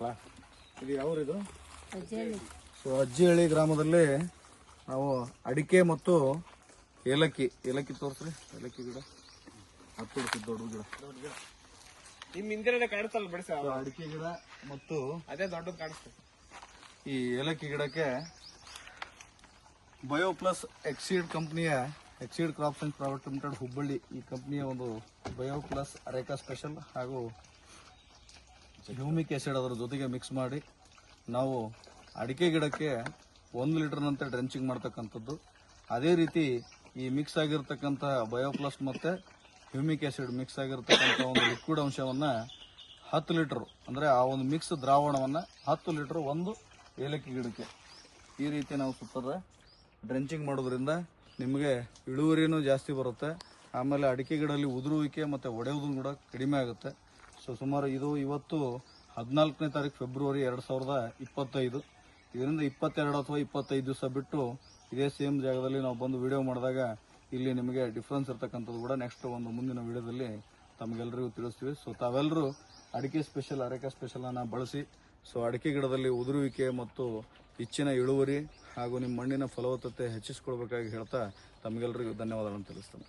ಮಕ್ಕಳ ಇದು ಯಾವ್ರಿದು? ಅಜ್ಜಿ ಸೊ ಅಜ್ಜಿಹಳ್ಳಿ ಗ್ರಾಮದಲ್ಲಿ ನಾವು ಅಡಿಕೆ ಮತ್ತು ಏಲಕ್ಕಿ ಏಲಕ್ಕಿ ತೋರಿಸ್ರಿ ಏಲಕ್ಕಿ ಗಿಡ. ಹತ್ತು ದೊಡ್ಡ ಗಿಡ. ನಿಮ್ ಹಿಂದಿನ ಕಾಣಿಸ್ತಲ್ಲ ಬಿಡಿಸ ಅಡಿಕೆ ಗಿಡ ಮತ್ತು ಅದೇ ದೊಡ್ಡದು ಕಾಣಿಸ್ತದೆ. ಈ ಏಲಕ್ಕಿ ಗಿಡಕ್ಕೆ bio plus exceed ಕಂಪ್ನಿಯ exceed crops and private limited Hubballi ಈ ಕಂಪ್ನಿಯ ಒಂದು ಬಯೋ ಪ್ಲಸ್ ಅರೇಕಾ ಸ್ಪೆಷಲ್ ಹಾಗೂ ಹ್ಯೂಮಿಕ್ ಆ್ಯಸಿಡ್ ಅದರ ಜೊತೆಗೆ ಮಿಕ್ಸ್ ಮಾಡಿ ನಾವು ಅಡಿಕೆ ಗಿಡಕ್ಕೆ ಒಂದು ಲೀಟರ್ನಂತೆ ಡ್ರೆಂಚಿಂಗ್ ಮಾಡ್ತಕ್ಕಂಥದ್ದು. ಅದೇ ರೀತಿ ಈ ಮಿಕ್ಸ್ ಆಗಿರ್ತಕ್ಕಂಥ ಬಯೋಪ್ಲಸ್ ಮತ್ತು ಹ್ಯೂಮಿಕ್ ಆ್ಯಸಿಡ್ ಮಿಕ್ಸ್ ಆಗಿರ್ತಕ್ಕಂಥ ಒಂದು ಲಿಕ್ವಿಡ್ ಅಂಶವನ್ನು ಹತ್ತು ಲೀಟ್ರು, ಅಂದರೆ ಆ ಒಂದು ಮಿಕ್ಸ್ ದ್ರಾವಣವನ್ನು ಹತ್ತು ಲೀಟ್ರ್ ಒಂದು ಏಲಕ್ಕಿ ಗಿಡಕ್ಕೆ ಈ ರೀತಿ ನಾವು ಸುತ್ತದ ಡ್ರೆಂಚಿಂಗ್ ಮಾಡೋದ್ರಿಂದ ನಿಮಗೆ ಇಳುವರಿನೂ ಜಾಸ್ತಿ ಬರುತ್ತೆ. ಆಮೇಲೆ ಅಡಿಕೆ ಗಿಡದಲ್ಲಿ ಉದುರುವಿಕೆ ಮತ್ತು ಒಡೆಯುವುದು ಕೂಡ ಕಡಿಮೆ ಆಗುತ್ತೆ. ಸೊ ಸುಮಾರು ಇದು ಇವತ್ತು ಹದಿನಾಲ್ಕನೇ ತಾರೀಕು ಫೆಬ್ರವರಿ ಎರಡು ಸಾವಿರದ ಇಪ್ಪತ್ತೈದು. ಇದರಿಂದ ಇಪ್ಪತ್ತೆರಡು ಅಥವಾ ಇಪ್ಪತ್ತೈದು ದಿವಸ ಬಿಟ್ಟು ಇದೇ ಸೇಮ್ ಜಾಗದಲ್ಲಿ ನಾವು ಬಂದು ವಿಡಿಯೋ ಮಾಡಿದಾಗ ಇಲ್ಲಿ ನಿಮಗೆ ಡಿಫ್ರೆನ್ಸ್ ಇರ್ತಕ್ಕಂಥದ್ದು ಕೂಡ ನೆಕ್ಸ್ಟ್ ಒಂದು ಮುಂದಿನ ವಿಡಿಯೋದಲ್ಲಿ ತಮಗೆಲ್ಲರಿಗೂ ತಿಳಿಸ್ತೀವಿ. ಸೊ ತಾವೆಲ್ಲರೂ ಅಡಿಕೆ ಸ್ಪೆಷಲ್ ಅರೆಕೆ ಸ್ಪೆಷಲನ್ನು ಬಳಸಿ ಸೊ ಅಡಿಕೆ ಗಿಡದಲ್ಲಿ ಉದುರುವಿಕೆ ಮತ್ತು ಹೆಚ್ಚಿನ ಇಳುವರಿ ಹಾಗೂ ನಿಮ್ಮ ಮಣ್ಣಿನ ಫಲವತ್ತತೆ ಹೆಚ್ಚಿಸ್ಕೊಳ್ಬೇಕಾಗಿ ಹೇಳ್ತಾ ತಮಗೆಲ್ಲರಿಗೂ ಧನ್ಯವಾದಗಳನ್ನು ತಿಳಿಸ್ತೇನೆ.